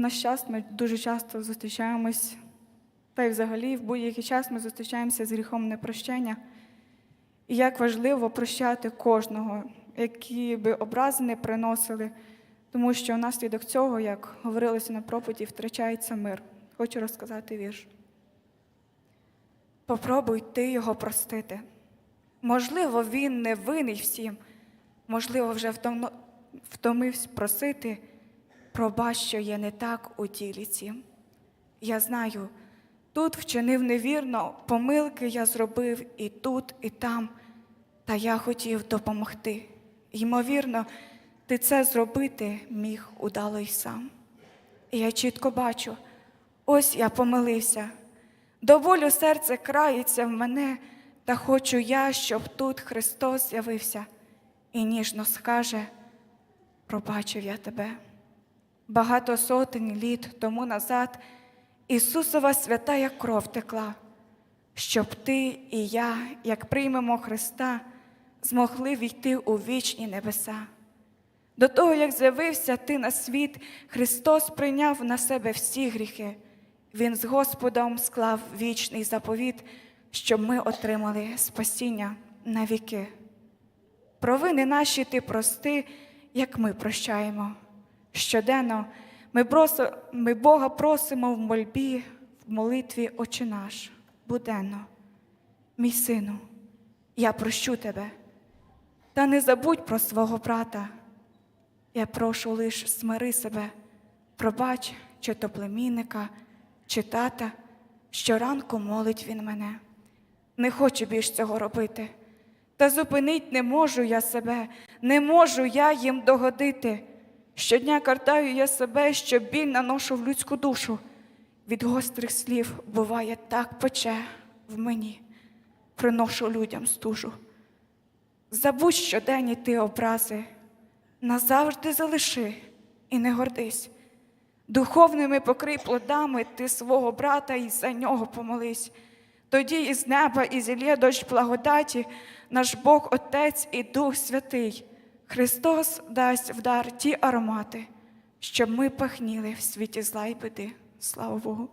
наш час ми дуже часто зустрічаємось, та й взагалі в будь-який час ми зустрічаємося з гріхом непрощення. І як важливо прощати кожного, які би образи не приносили, тому що внаслідок цього, як говорилося на проповіді, втрачається мир. Хочу розказати вірш. Попробуй ти його простити. Можливо, він не винний всім, можливо, вже втомився просити, пробач, що є не так у ділі цім. Я знаю, тут вчинив невірно, помилки я зробив і тут, і там, та я хотів допомогти. Ймовірно, ти це зробити міг удало й сам. І я чітко бачу, ось я помилився. До болю серце крається в мене, та хочу я, щоб тут Христос з'явився і ніжно скаже, пробачив я тебе. Багато сотень літ тому назад Ісусова святая кров текла, щоб ти і я, як приймемо Христа, змогли війти у вічні небеса. До того, як з'явився ти на світ, Христос прийняв на себе всі гріхи. Він з Господом склав вічний заповіт, щоб ми отримали спасіння на віки. Провини наші ти прости, як ми прощаємо. Щоденно ми, просо, ми Бога просимо в мольбі, в молитві Отче наш, буденно. Мій сину, я прощу тебе, та не забудь про свого брата. Я прошу лиш смири себе, пробач, чи то племінника, чи тата, щоранку молить він мене. Не хочу більш цього робити. Та зупинить не можу я себе, не можу я їм догодити. Щодня картаю я себе, що біль наношу в людську душу. Від гострих слів буває так пече в мені, приношу людям стужу. Забудь щоденні ти образи, назавжди залиши і не гордись. Духовними покрий плодами ти свого брата і за нього помолись. Тоді із неба і зілє дощ благодаті, наш Бог Отець і Дух Святий. Христос дасть в дар ті аромати, щоб ми пахніли в світі зла й биди. Слава Богу.